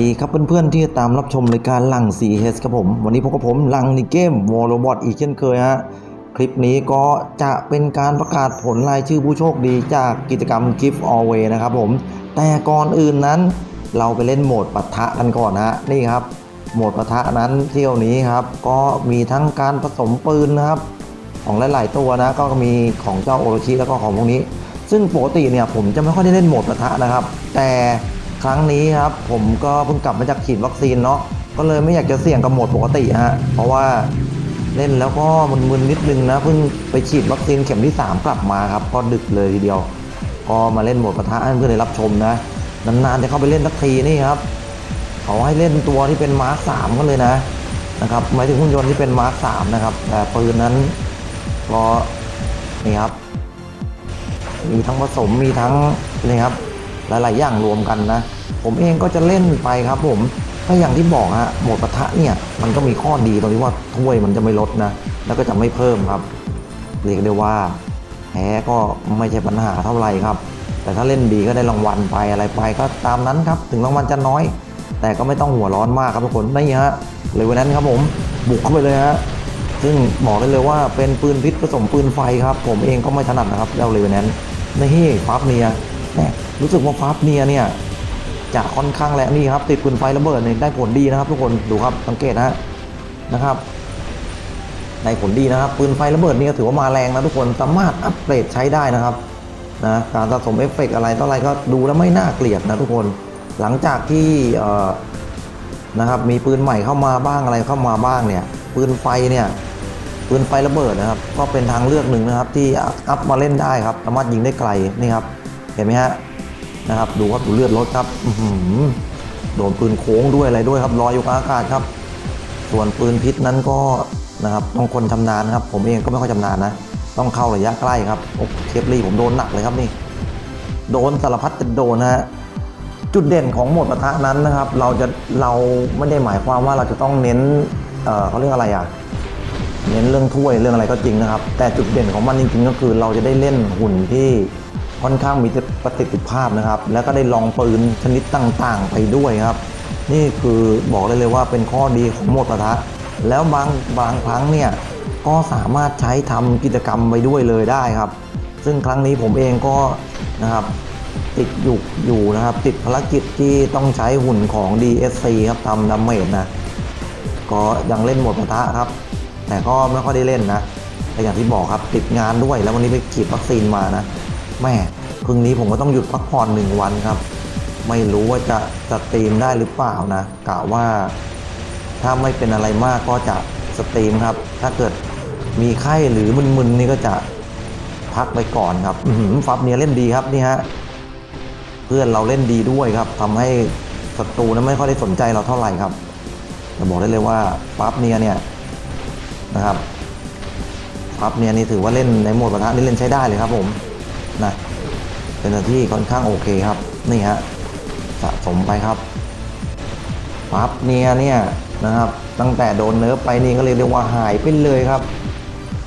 ดีครับเพื่อนๆที่ตามรับชมรายการลัง 4H ครับผม วันนี้พบกับผมลังในเกมวอลโลบอทอีกเช่นเคยฮะคลิปนี้ก็จะเป็นการประกาศผลรายชื่อผู้โชคดีจากกิจกรรม Gift Away นะครับผม แต่ก่อนอื่นนั้น เราไปเล่นโหมดปะทะกันก่อนฮะนี่ครับ โหมดปะทะนั้นเที่ยวนี้ครับ ก็มีทั้งการผสมปืนนะครับ ของหลาย ๆ ตัวนะก็มีของเจ้าโอโรชิแล้วก็ของพวกนี้ ซึ่งปกติเนี่ยผมจะไม่ค่อยได้เล่นโหมดปะทะนะครับ แต่ ครั้งนี้ครับผมก็เพิ่งกลับมาจากฉีดวัคซีนเนาะก็เลยไม่อยากจะเสี่ยงกับโหมดปกติฮะเพราะว่าเล่นแล้วก็มึนๆนิดนึงนะเพิ่งไปฉีดวัคซีนเข็มที่ 3 กลับมาครับก็ดึกเลยทีเดียว ก็มาเล่นโหมดปะทะเพื่อนได้รับชมนะนานๆจะเข้าไปเล่นสักทีนี่ครับเขาให้เล่นตัวที่เป็นมาร์คสามกันเลยนะนะครับหมายถึงหุ่นยนต์ที่เป็นมาร์คสามนะครับแต่ปืนนั้นก็นี่ครับ มีทั้งผสมมีทั้งนี่ครับหลายๆอย่างรวมกันนะ ผมเองก็จะเล่นไปครับผมก็อย่างที่บอกฮะโหมดปะทะเนี่ย มันก็มีข้อดีตรงที่ว่าถ้วยมันจะไม่ลดนะ แล้วก็จะไม่เพิ่มครับ เรียกได้ว่าแพ้ก็ไม่ใช่ปัญหาเท่าไหร่ครับ แต่ถ้าเล่นดีก็ได้รางวัลไปอะไรไปก็ตามนั้นครับ ถึงรางวัลจะน้อย แต่ก็ไม่ต้องหัวร้อนมากครับทุกคนนี่ฮะเลยวันนั้นครับผมบุกเข้าไปเลยฮะซึ่งบอกได้เลยว่าเป็นปืนพิษผสมปืนไฟครับ ผมเองก็ไม่ถนัดนะครับเจ้าเลยวันนั้นนี่ฟับเนียแม่รู้สึกว่าฟับเนียเนี่ย จะค่อนข้างแรงนี่ครับติดปืนไฟระเบิดเนี่ยได้ผลดีนะครับ ทุกคนดูครับสังเกตนะฮะนะครับได้ผลดีนะครับปืนไฟระเบิดนี่ก็ถือว่ามาแรงนะทุกคนสามารถอัปเกรดใช้ได้นะครับนะการสะสมเอฟเฟกต์อะไรต่ออะไรก็ดูแล้วไม่น่าเกลียดนะทุกคนหลังจากที่นะครับมีปืนใหม่เข้ามาบ้างอะไรเข้ามาบ้างเนี่ยปืนไฟเนี่ยปืนไฟระเบิดนะครับ ก็เป็นทางเลือกหนึ่งนะครับที่อัพมาเล่นได้ครับสามารถยิงได้ไกลนี่ครับเห็นไหมฮะ นะครับ ดูครับดูเลือดรถครับโดนปืนโค้งด้วยอะไรด้วยครับลอยอยู่กลางอากาศครับ ส่วนปืนพิษนั้นก็นะครับต้องคนชำนาญครับ ผมเองก็ไม่ค่อยชำนาญนะ ต้องเข้าระยะใกล้ครับโอ้เคปลี่ผมโดนหนักเลยครับนี่ โดนสารพัดจะโดนนะฮะจุดเด่นของหมดปะทะนั้นนะครับ เราจะเราไม่ได้หมายความว่าเราจะต้องเน้นเอ่อเขาเรียกอะไรอะเน้นเรื่องถ้วยเรื่องอะไรก็จริงนะครับ แต่จุดเด่นของมันจริงๆก็คือเราจะได้เล่นหุ่นที่ ค่อนข้างมีประสิทธิภาพนะครับ แล้วก็ได้ลองปืนชนิดต่างๆ ไปด้วยครับ นี่คือบอกได้เลยว่าเป็นข้อดีของโหมดะทะ แล้วบางบางครั้งเนี่ยก็สามารถใช้ทำกิจกรรมไปด้วยเลยได้ครับ ซึ่งครั้งนี้ผมเองก็นะครับติดอยู่อยู่นะครับ ติดภารกิจที่ต้องใช้หุ่นของ DSC ครับทำดาเมจนะก็ยังเล่นโหมดปะทะครับ แต่ก็ไม่ค่อยได้เล่นนะแต่อย่างที่บอกครับติดงานด้วยแล้ววันนี้ไปฉีดวัคซีนมานะ แม่พึ่งนี้ผมก็ต้องหยุดพักผ่อนหนึ่งวันครับ ไม่รู้ว่าจะสตรีมได้หรือเปล่านะกะว่า ถ้าไม่เป็นอะไรมากก็จะสตรีมครับ ถ้าเกิดมีไข้หรือมึนๆนี่ก็จะพักไปก่อนครับฟับเนียเล่นดีครับนี่ฮะเพื่อนเราเล่นดีด้วยครับทำให้ศัตรูนั้นไม่ค่อยได้สนใจเราเท่าไหร่ครับจะบอกได้เลยว่าฟับเนียเนี่ยนะครับฟับเนียนี่ถือว่าเล่นในโหมดปะทะนี่เล่นใช้ได้เลยครับผม นะเป็นอะไรที่ค่อนข้างโอเคครับ นี่ฮะสะสมไปครับปั๊บเนี่ยเนี่ยนะครับ ตั้งแต่โดนเนิร์ฟไปนี่ก็เรียกได้ว่าหายไปเลยครับ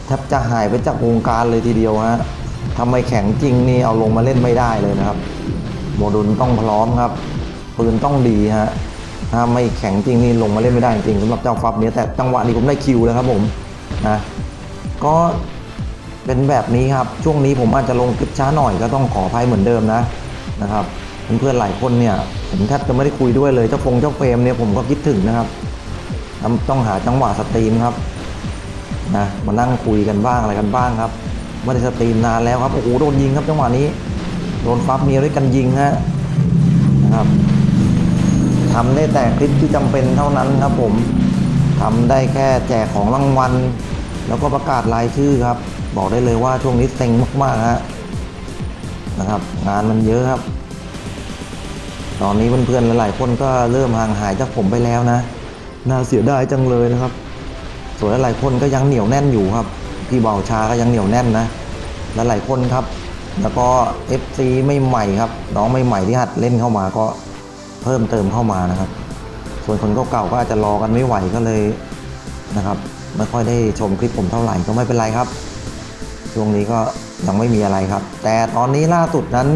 แทบจะหายไปจากวงการเลยทีเดียวฮะทำไมแข็งจริงนี่เอาลงมาเล่นไม่ได้เลยนะครับ โมดูลต้องพร้อมครับ ปืนต้องดีฮะถ้าไม่แข็งจริงนี่ลงมาเล่นไม่ได้จริงสำหรับเจ้าฟับเนี้ยแต่จังหวะนี้ผมได้คิวแล้วครับผมนะก็ เป็นแบบนี้ครับ ช่วงนี้ผมอาจจะลงคลิปช้าหน่อยก็ต้องขออภัยเหมือนเดิมนะนะครับเพื่อนๆหลายคนเนี่ยผมแทบจะไม่ได้คุยด้วยเลยเจ้าฟงเจ้าเฟรมเนี่ยผมก็คิดถึงนะครับต้องหาจังหวะสตรีมครับนะมานั่งคุยกันบ้างอะไรกันบ้างครับไม่ได้สตรีมนานแล้วครับโอ้โหโดนยิงครับจังหวะนี้โดนฟับเมียด้วยกันยิงฮะนะครับทำได้แต่คลิปที่จำเป็นเท่านั้นครับผมทำได้แค่แจกของรางวัล แล้วก็ประกาศรายชื่อครับ บอกได้เลยว่าช่วงนี้เซ็งมากๆฮะนะครับ งานมันเยอะครับ ตอนนี้เพื่อนๆหลายๆคนก็เริ่มห่างหายจากผมไปแล้วนะน่าเสียดายจังเลยนะครับ ส่วนหลายๆคนก็ยังเหนียวแน่นอยู่ครับพี่เบาชาก็ยังเหนียวแน่นนะและหลายคนครับ แล้วก็ FC ไม่ใหม่ครับ น้องไม่ใหม่ที่หัดเล่นเข้ามาก็เพิ่มเติมเข้ามานะครับ ส่วนคนเก่าๆก็อาจจะรอกันไม่ไหวก็เลยนะครับ ไม่ค่อยได้ชมคลิปผมเท่าไหร่ก็ไม่เป็นไรครับ ช่วงนี้ก็ยังไม่มีอะไรครับ แต่ตอนนี้ล่าสุดนั้น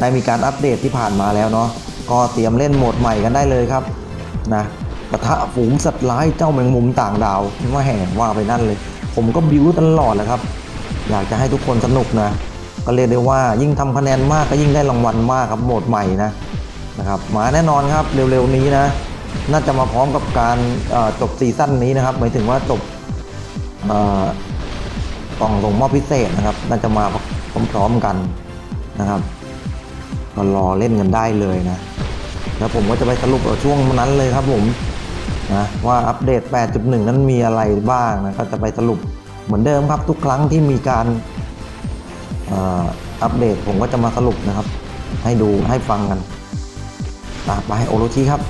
ได้มีการอัปเดตที่ผ่านมาแล้วเนาะก็เตรียมเล่นโหมดใหม่กันได้เลยครับนะปะทะฝูงสัตว์ร้ายเจ้าแมงมุมต่างดาวว่าแห่ว่าไปนั่นเลย ผมก็บิวตลอดแหละครับ อยากจะให้ทุกคนสนุกนะ ก็เรียกได้ว่ายิ่งทำคะแนนมากก็ยิ่งได้รางวัลมากครับโหมดใหม่นะนะครับมาแน่นอนครับเร็วๆนี้นะ น่าจะมาพร้อมกับการจบซีซั่นนี้นะครับหมายถึงว่าจบ กล่องส่งมอบพิเศษนะครับ น่าจะมาพร้อมๆกันนะครับก็รอเล่นกันได้เลยนะ แล้วผมก็จะไปสรุปช่วงนั้นเลยครับผมนะว่าอัปเดต 8.1 นั้นมีอะไรบ้างนะก็จะไปสรุปเหมือนเดิมครับทุกครั้งที่มีการอัปเดตผมก็จะมาสรุปนะครับ ให้ดูให้ฟังกันอะไปโอโรชิครับ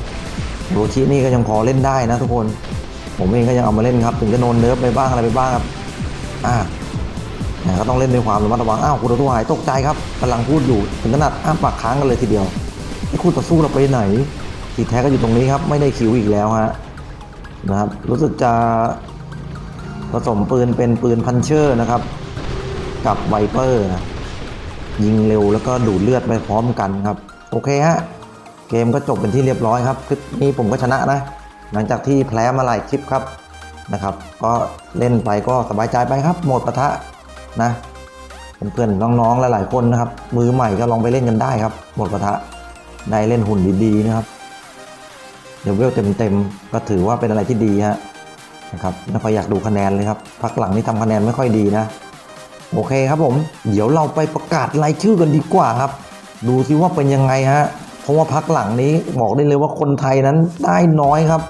โอโรชินี่ก็ยังพอเล่นได้นะทุกคน ผมเองก็ยังเอามาเล่นครับ ถึงจะโนนเนิร์ฟไปบ้างอะไรไปบ้างครับ อ่า ก็ต้องเล่นด้วยความระมัดระวัง อ้าวคุณตัวหายตกใจครับกำลังพูดอยู่ถึงขนาดอ้าปากค้างกันเลยทีเดียวไอ้คู่ต่อสู้เราไปไหนทีแท้ก็อยู่ตรงนี้ครับ ไม่ได้คิวอีกแล้วฮะนะครับรู้สึกจะผสมปืนเป็นปืนพันเชอร์นะครับ กับไวเปอร์นะยิงเร็วแล้วก็ดูดเลือดไปพร้อมกันครับ โอเคฮะเกมก็จบเป็นที่เรียบร้อยครับคลิปนี้ผมก็ชนะนะ หลังจากที่แพ้มาหลายคลิปครับนะครับ ก็เล่นไปก็สบายใจไปครับ โหมดปะทะ นะเพื่อนๆน้องๆหลายๆคนนะครับ มือใหม่ก็ลองไปเล่นกันได้ครับ หมดปะทะได้เล่นหุ่นดีๆนะครับเดี๋ยวเวลเต็มๆก็ถือว่าเป็นอะไรที่ดีฮะนะครับไม่ค่อยากดูคะแนนเลยครับพักหลังนี่ทำคะแนนไม่ค่อยดีนะ โอเคครับผม เดี๋ยวเราไปประกาศรายชื่อกันดีกว่าครับ ดูซิว่าเป็นยังไงฮะเพราะว่าพักหลังนี้บอกได้เลยว่าคนไทยนั้นได้น้อยครับ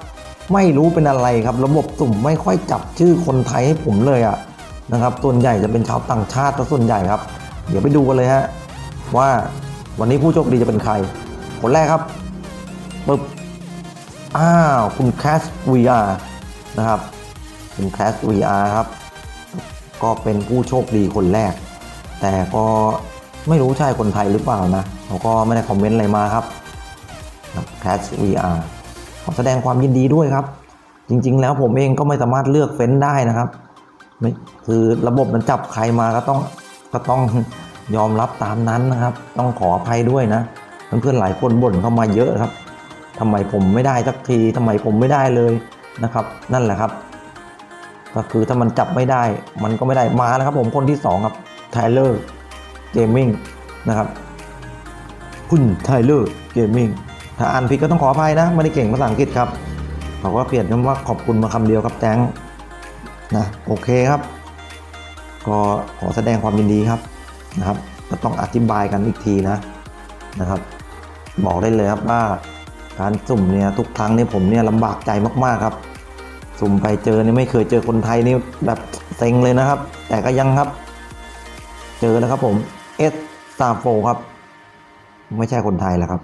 ไม่รู้เป็นอะไรครับ ระบบสุ่มไม่ค่อยจับชื่อคนไทยให้ผมเลยอะ นะครับ ส่วนใหญ่จะเป็นชาวต่างชาติซะส่วนใหญ่ครับ เดี๋ยวไปดูกันเลยฮะว่าวันนี้ผู้โชคดีจะเป็นใคร คนแรกครับปึ๊บอ้าวคุณแคส VR นะครับคุณแคส VR ครับ ก็เป็นผู้โชคดีคนแรก แต่ก็ไม่รู้ใช่คนไทยหรือเปล่านะเขาก็ไม่ได้คอมเมนต์อะไรมาครับแคส VR ขอแสดงความยินดีด้วยครับ จริง ๆ แล้วผมเองก็ไม่สามารถเลือกเฟ้นได้นะครับ ไม่คือระบบมันจับใครมาก็ต้องก็ต้องยอมรับตามนั้นนะครับ ต้องขออภัยด้วยนะเพื่อนๆหลายคนบ่นเข้ามาเยอะครับทำไมผมไม่ได้สักทีทำไมผมไม่ได้เลยนะครับ นั่นแหละครับ ก็คือถ้ามันจับไม่ได้ มันก็ไม่ได้มาแล้วครับ ผมคนที่สองครับไทเลอร์เกมมิ่งนะครับคุณไทเลอร์เกมมิ่งถ้าอ่านผิดก็ต้องขออภัยนะ ไม่ได้เก่งภาษาอังกฤษครับเขาก็เปลี่ยนคำว่าขอบคุณมาคำเดียวครับแตง นะโอเคครับ ก็ขอแสดงความยินดีครับนะครับก็ต้องอธิบายกันอีกทีนะนะครับ บอกได้เลยครับว่าการสุ่มเนี่ยทุกครั้งเนี่ยผมเนี่ยลำบากใจมากๆครับ สุ่มไปเจอเนี่ยไม่เคยเจอคนไทยนี่แบบเซ็งเลยนะครับ แต่ก็ยังครับ เจอแล้วครับผมเอสซาโฟครับ ไม่ใช่คนไทยแล้วครับ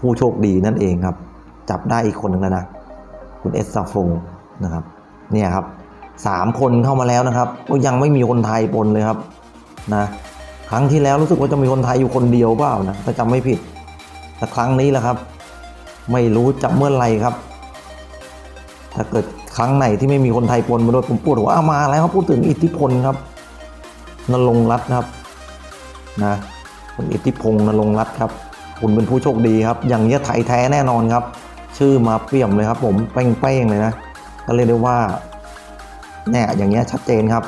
ผู้โชคดีนั่นเองครับ จับได้อีกคนหนึ่งแล้วนะ คุณเอสซาโฟนะครับ เนี่ยครับ สามคนเข้ามาแล้วนะครับ ก็ยังไม่มีคนไทยปนเลยครับนะครั้งที่แล้วรู้สึกว่าจะมีคนไทยอยู่คนเดียวเปล่านะถ้าจำไม่ผิด แต่ครั้งนี้แหละครับ ไม่รู้จะเมื่อไหรครับ ถ้าเกิดครั้งไหนที่ไม่มีคนไทยปนมาด้วยผมปวดหัวเอามาแล้วครับพูดถึงอิทธิพลครับนรงรัตน์ครับนะคุณอิทธิพงศ์นรงรัตน์ครับ คุณเป็นผู้โชคดีครับ อย่างนี้ยไทยแท้แน่นอนครับ ชื่อมาเปี่ยมเลยครับ ผมเป้งๆเลยนะก็เรียกได้ว่า เนี่ยอย่างเงี้ยชัดเจนครับ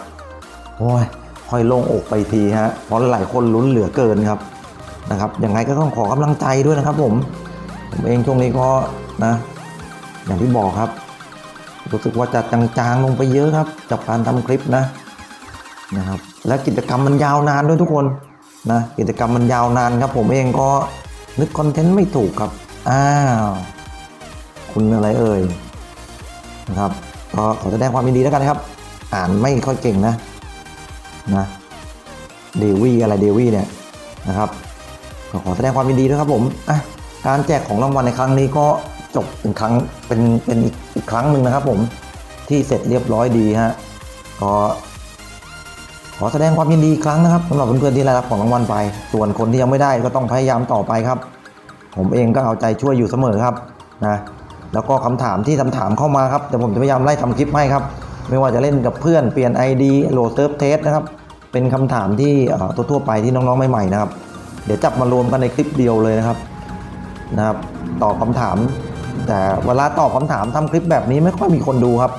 โอ้ยค่อยโล่งอกไปทีฮะเพราะหลายคนลุ้นเหลือเกินครับนะครับยังไงก็ต้องขอกำลังใจด้วยนะครับ ผมผมเองช่วงนี้ก็นะ อย่างที่บอกครับ รู้สึกว่าจะจางๆลงไปเยอะครับจากการทำคลิปนะนะครับ และกิจกรรมมันยาวนานด้วยทุกคนนะกิจกรรมมันยาวนานครับ ผมเองก็นึกคอนเทนต์ไม่ถูกครับอ้าวคุณอะไรเอ่ยนะครับ ก็ขอแสดงความยินดีแล้วกันนะครับ อ่านไม่ค่อยเก่งนะนะเดวี่อะไรเดวี่เนี่ยนะครับก็ขอแสดงความยินดีด้วยครับผมอะการแจกของรางวัลในครั้งนี้ก็จบเป็นครั้งเป็นเป็นอีกอีกครั้งหนึ่งนะครับผมที่เสร็จเรียบร้อยดีฮะก็ขอแสดงความยินดีอีกครั้งนะครับสำหรับเพื่อนๆที่ได้รับของรางวัลไป ส่วนคนที่ยังไม่ได้ก็ต้องพยายามต่อไปครับ ผมเองก็เอาใจช่วยอยู่เสมอครับนะ แล้วก็คำถามที่คำถามเข้ามาครับเดี๋ยวผมจะพยายามไล่ทำคลิปให้ครับ ไม่ว่าจะเล่นกับเพื่อนเปลี่ยน ID โหลดเซิร์ฟเทสนะครับ เป็นคำถามที่ทั่วๆไปที่น้องๆใหม่ๆนะครับ เดี๋ยวจับมารวมกันในคลิปเดียวเลยนะครับนะครับตอบคำถาม แต่เวลาตอบคำถามทำคลิปแบบนี้ไม่ค่อยมีคนดูครับ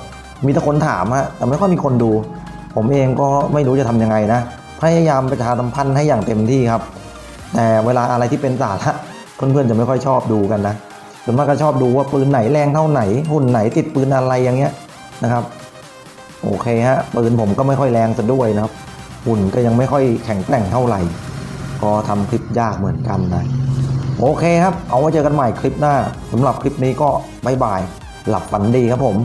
มีแต่คนถามฮะแต่ไม่ค่อยมีคนดู ผมเองก็ไม่รู้จะทำยังไงนะพยายามประชาสัมพันธ์ให้อย่างเต็มที่ครับ แต่เวลาอะไรที่เป็นสาระเพื่อนๆจะไม่ค่อยชอบดูกันนะ ส่วนมากก็ชอบดูว่าปืนไหนแรงเท่าไหนหุ่นไหนติดปืนอะไรอย่างเงี้ยนะครับ โอเคฮะปืนผมก็ไม่ค่อยแรงซะด้วยนะครับ หุ่นก็ยังไม่ค่อยแข็งแกร่งเท่าไหร่ ก็ทำคลิปยากเหมือนกันนะโอเคครับ เอาไว้เจอกันใหม่คลิปหน้าสำหรับคลิปนี้ก็บายบาย หลับฝันดีครับผม